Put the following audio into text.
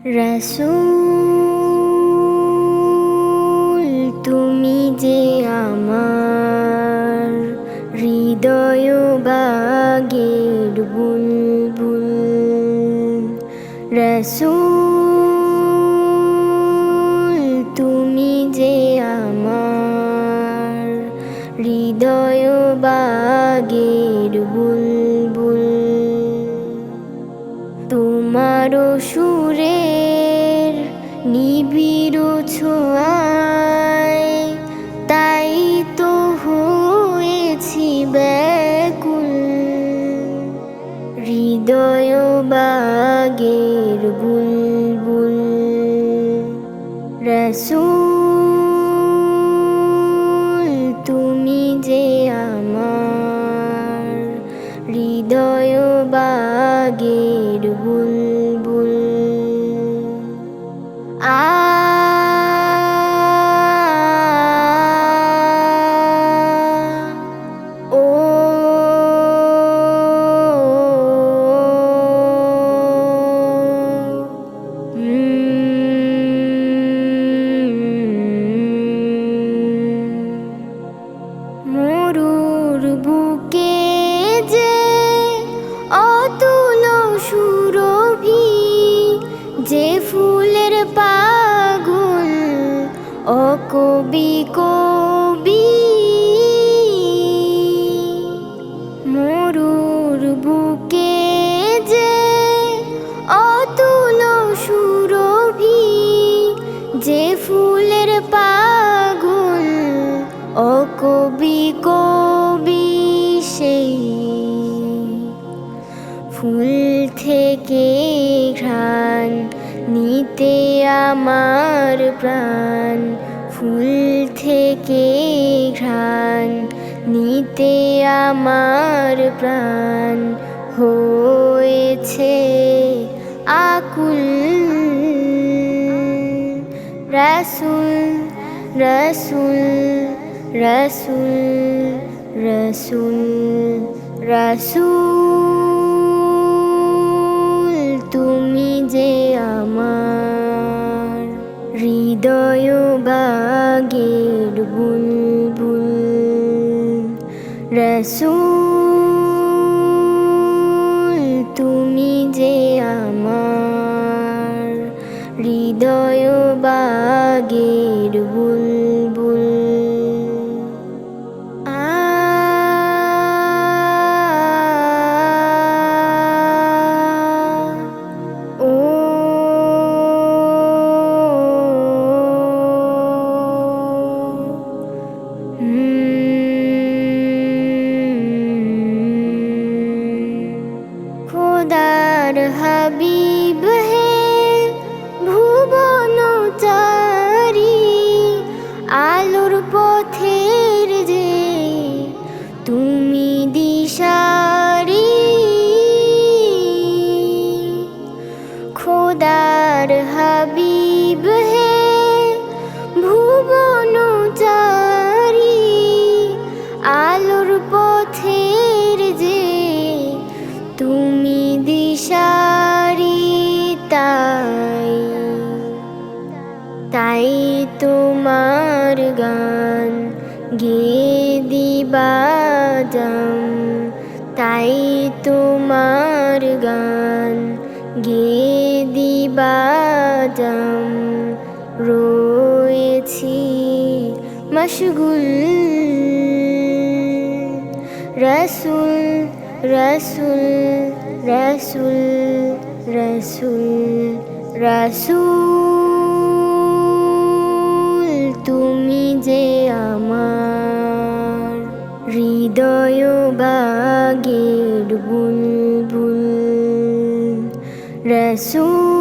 রসুল, তুমি যে আমার হৃদয় বাগের বুলবুল। রসুল, তুমি যে আমার হৃদয় বাগের বুলবুল। তোমারও সুরের হৃদয় বাগের বুলবুল রসুল অকবি কবি, মরুর বুকে যে অতুল সুরভি, যে ফুলের পাগল, ও কবি কবি সেই ফুল থেকে ঘ্রাণ নিতে আমার প্রাণ ফুল থেকে ঘ্রাণ, নিতে আমার প্রাণ হয়েছে আকুল। রসুল রসুল রসুল রসুল রসুল, তুমি যে আমার হৃদয় বাগের বুলবুল রসুল তাই তোমার গান গে দিবাজাম তাই তোমার গান গে দিবাজাম রয়েছি মশগুল, রসুল রসুল রসুল রসুল রসুল। তুমি যে আমার হৃদয় বাগের বুলবুল রসুল